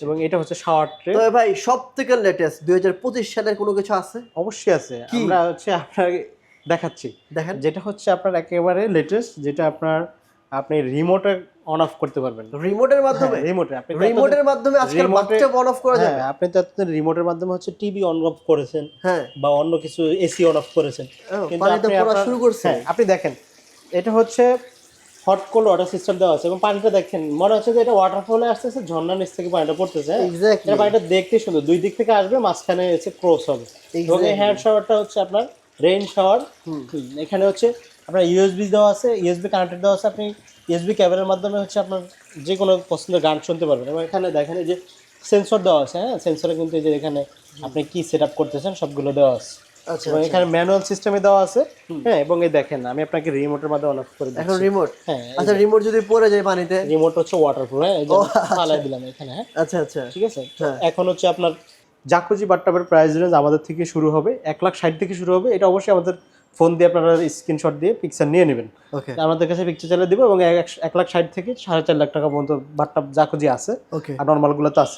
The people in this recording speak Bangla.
এবং এটা হচ্ছে শাওয়ার ট্রে তবে ভাই সব থেকে লেটেস্ট দুই হাজার পঁচিশ সালের কোনো কিছু আছে? অবশ্যই আছে। আমরা হচ্ছে আপনার দেখাচ্ছি। দেখেন। যেটা হচ্ছে আপনার একেবারে লেটেস্ট যেটা আপনার আপনি রিমোটে অন অফ করতে পারবেন। রিমোটের মাধ্যমে? রিমোটে আপনি রিমোটের মাধ্যমে আজকাল remote-এ- অন অফ করা যাবে। হ্যাঁ, আপনি তো আপনার রিমোটের মাধ্যমে হচ্ছে টিভি অন অফ করেছেন হ্যাঁ। বা অন্য কিছু এসি অন অফ করেছেন। ও, পানি তো আপনি শুরু করছে। হ্যাঁ, আপনি দেখেন এটা হচ্ছে হট কোল্ড ওয়াটার সিস্টেম দেওয়া আছে। এবং পানিটা দেখেন মনে হচ্ছে যে এটা ওয়াটারফলে আসতেছে ঝর্ণার নিচ থেকে পানিটা পড়তেছে? এটা পানিটা দেখতে সুন্দর। দুই দিক থেকে আসবে মাঝখানে হচ্ছে ক্রস হবে। এবং এই হ্যান্ড শাওয়ারটা হচ্ছে আপনার রেইন শাওয়ার এখানে হচ্ছে আপনার ইউএসবি দেওয়া আছে ইউএসবি কানেক্টেড দেওয়া আছে। আপনি ইউএসবি ক্যাবেলের মাধ্যমে হচ্ছে আপনার যে কোনো পছন্দের গান শুনতে পারবেন। এবং এখানে দেখেন এই যে সেন্সর দেওয়া আছে হ্যাঁ? সেন্সরে কিন্তু এই যে এখানে আপনি কি সেট আপ করতেছেন সবগুলো দেওয়া আছে। এবং এখানে ম্যানুয়াল সিস্টেমে দেওয়া আছে। হ্যাঁ এবং এই দেখেন আমি আপনাকে রিমোটের মাধ্যমে অন অফ করে এখন রিমোট হ্যাঁ আচ্ছা রিমোট যদি পড়ে যায় পানিতে? রিমোট হচ্ছে ওয়াটারপ্রুফ হ্যাঁ এই যে ফালাই দিলাম এখানে হ্যাঁ। আচ্ছা আচ্ছা। ঠিক আছে? হ্যাঁ। এখন হচ্ছে আপনার জাকুজি বাট্টাবের প্রাইস রেঞ্জ আমাদের থেকে শুরু হবে এক লাখ ষাট থেকে শুরু হবে। এটা অবশ্যই আমাদের ফোন দিয়ে আপনারা স্ক্রিনশট দিয়ে পিকচার নিয়ে নেবেন। ওকে। আমাদের কাছে পিকচার চালিয়ে দিব এবং এক- লাখ ষাট থেকে সাড়ে চার লাখ টাকা পর্যন্ত বাট্টাব জাকুজি আছে। ওকে। আর নর্মালগুলো তো আছে।